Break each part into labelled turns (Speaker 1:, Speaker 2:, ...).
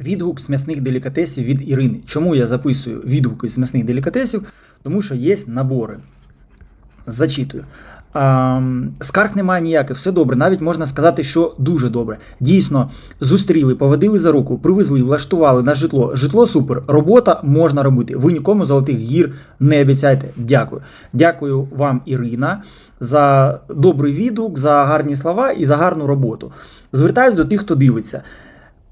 Speaker 1: Відгук з м'ясних делікатесів від Ірини. Чому я записую відгуки з м'ясних делікатесів? Тому що є набори. Зачитую. Скарг немає ніяких, все добре. Навіть можна сказати, що дуже добре. Дійсно, зустріли, поводили за руку, привезли, влаштували на житло. Житло супер, робота можна робити. Ви нікому золотих гір не обіцяйте. Дякую. Дякую вам, Ірина, за добрий відгук, за гарні слова і за гарну роботу. Звертаюсь до тих, хто дивиться.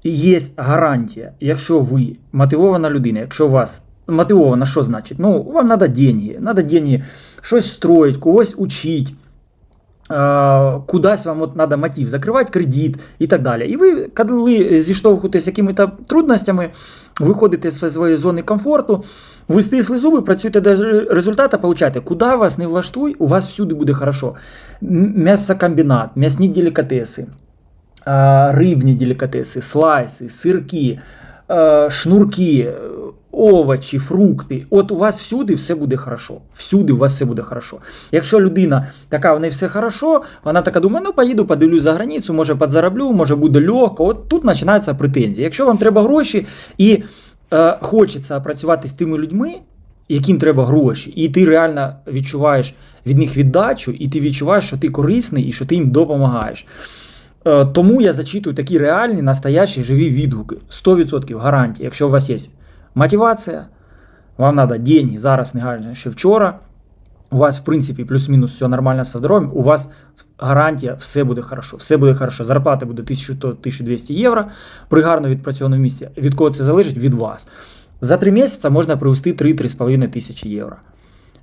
Speaker 1: Є гарантія, якщо ви мотивована людина, якщо у вас мотивована, що значить? Ну, вам треба деньги, треба деньги щось строїть, когось учить, кудись вам от треба мотив, закривати кредит і так далі. І ви, коли зіштовхуєтеся з якими-то трудностями, виходите зі своєї зони комфорту, ви стисли зуби, працюєте до результату, получаєте, куди вас не влаштуй, у вас всюди буде хорошо. М'ясокомбінат, м'ясні делікатеси, рибні делікатеси, слайси, сирки, шнурки, овочі, фрукти. От у вас всюди все буде хорошо. Всюди у вас все буде хорошо. Якщо людина така, в неї все хорошо, вона така думає, ну поїду, подивлюсь за границю, може підзароблю, може буде легко. От тут починаються претензії. Якщо вам треба гроші і е, хочеться працювати з тими людьми, яким треба гроші, і ти реально відчуваєш від них віддачу, і ти відчуваєш, що ти корисний і що ти їм допомагаєш. Е, Тому я зачитую такі реальні, настоящі, живі відгуки. 100% гарантії, якщо у вас є мотивація, вам треба деньги зараз негайно ще вчора. У вас, в принципі, плюс-мінус все нормально зі здоров'ям, у вас гарантія, все буде хорошо. Все буде хорошо. Зарплата буде 1100-1200 євро при гарно відпрацьованому місці. Від кого це залежить? Від вас. За 3 місяці можна привести 3-3,5 тисячі євро.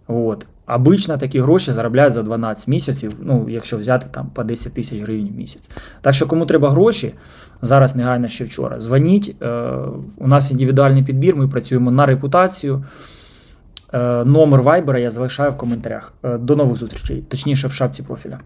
Speaker 1: От. Обично такі гроші заробляють за 12 місяців, ну, якщо взяти там по 10 тисяч гривень в місяць. Так що, кому треба гроші, зараз негайно ще вчора. Дзвоніть. Е, у нас індивідуальний підбір, ми працюємо на репутацію. Е, номер вайбера я залишаю в коментарях. Е, до нових зустрічей, точніше в шапці профіля.